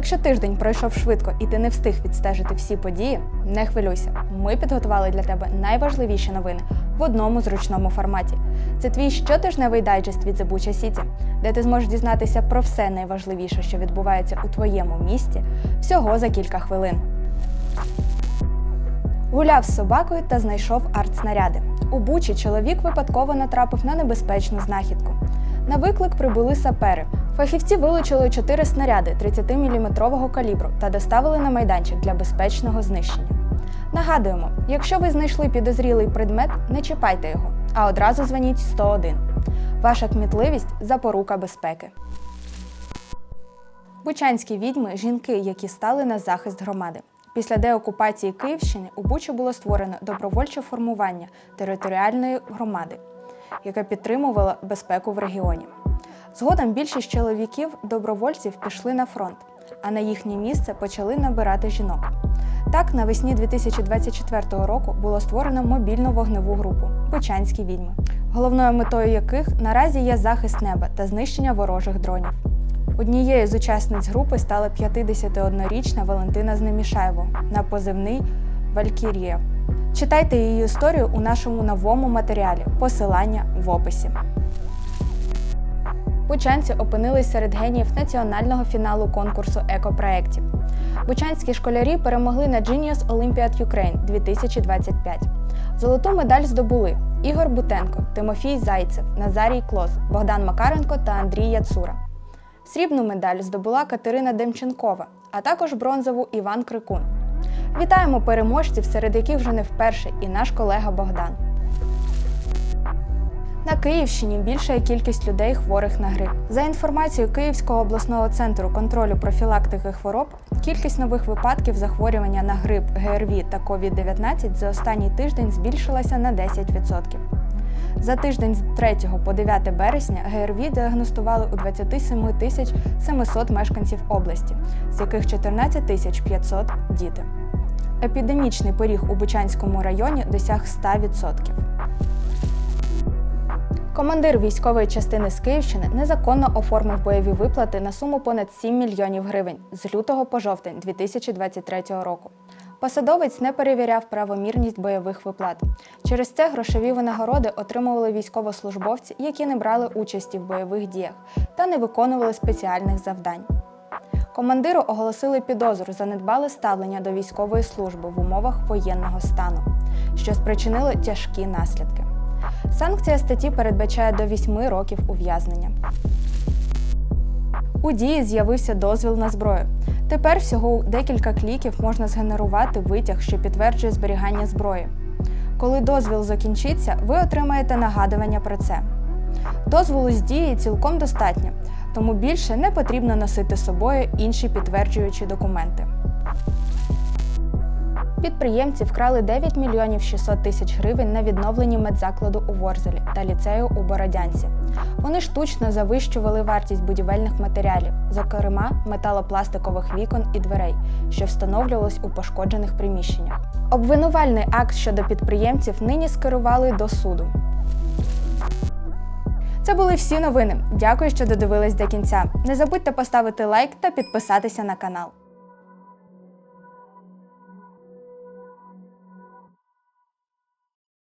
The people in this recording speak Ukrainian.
Якщо тиждень пройшов швидко і ти не встиг відстежити всі події, не хвилюйся. Ми підготували для тебе найважливіші новини в одному зручному форматі. Це твій щотижневий дайджест від Bucha City, де ти зможеш дізнатися про все найважливіше, що відбувається у твоєму місті, всього за кілька хвилин. Гуляв з собакою та знайшов артснаряди. У Бучі чоловік випадково натрапив на небезпечну знахідку. На виклик прибули сапери. Фахівці вилучили чотири снаряди 30-мм калібру та доставили на майданчик для безпечного знищення. Нагадуємо, якщо ви знайшли підозрілий предмет, не чіпайте його, а одразу дзвоніть 101. Ваша кмітливість запорука безпеки. Бучанські відьми жінки, які стали на захист громади. Після деокупації Київщини у Бучі було створено добровольче формування територіальної громади, яке підтримувало безпеку в регіоні. Згодом більшість чоловіків добровольців пішли на фронт, а на їхнє місце почали набирати жінок. Так, навесні 2024 року було створено мобільну вогневу групу Бучанські відьми, головною метою яких наразі є захист неба та знищення ворожих дронів. Однією з учасниць групи стала 51-річна Валентина Знемішаєво на позивний Валькірія. Читайте її історію у нашому новому матеріалі. Посилання в описі. Бучанці опинились серед геніїв національного фіналу конкурсу екопроєктів. Бучанські школярі перемогли на Genius Olympiad Ukraine 2025. Золоту медаль здобули Ігор Бутенко, Тимофій Зайцев, Назарій Клос, Богдан Макаренко та Андрій Яцура. Срібну медаль здобула Катерина Демченкова, а також бронзову Іван Крикун. Вітаємо переможців, серед яких вже не вперше, і наш колега Богдан. На Київщині більша кількість людей хворих на грип. За інформацією Київського обласного центру контролю профілактики хвороб, кількість нових випадків захворювання на грип, ГРВІ та COVID-19 за останній тиждень збільшилася на 10%. За тиждень з 3 по 9 березня ГРВІ діагностували у 27 тисяч 700 мешканців області, з яких 14 тисяч 500 – діти. Епідемічний поріг у Бучанському районі досяг 100%. Командир військової частини з Київщини незаконно оформив бойові виплати на суму понад 7 мільйонів гривень з лютого по жовтень 2023 року. Посадовець не перевіряв правомірність бойових виплат. Через це грошові винагороди отримували військовослужбовці, які не брали участі в бойових діях та не виконували спеціальних завдань. Командиру оголосили підозру за недбале ставлення до військової служби в умовах воєнного стану, що спричинило тяжкі наслідки. Санкція статті передбачає до 8 років ув'язнення. У дії з'явився дозвіл на зброю. Тепер всього декілька кліків можна згенерувати витяг, що підтверджує зберігання зброї. Коли дозвіл закінчиться, ви отримаєте нагадування про це. Дозволу з дії цілком достатньо, тому більше не потрібно носити з собою інші підтверджуючі документи. Підприємці вкрали 9 мільйонів 600 тисяч гривень на відновленні медзакладу у Ворзелі та ліцею у Бородянці. Вони штучно завищували вартість будівельних матеріалів, зокрема металопластикових вікон і дверей, що встановлювалось у пошкоджених приміщеннях. Обвинувальний акт щодо підприємців нині скерували до суду. Це були всі новини. Дякую, що додивились до кінця. Не забудьте поставити лайк та підписатися на канал.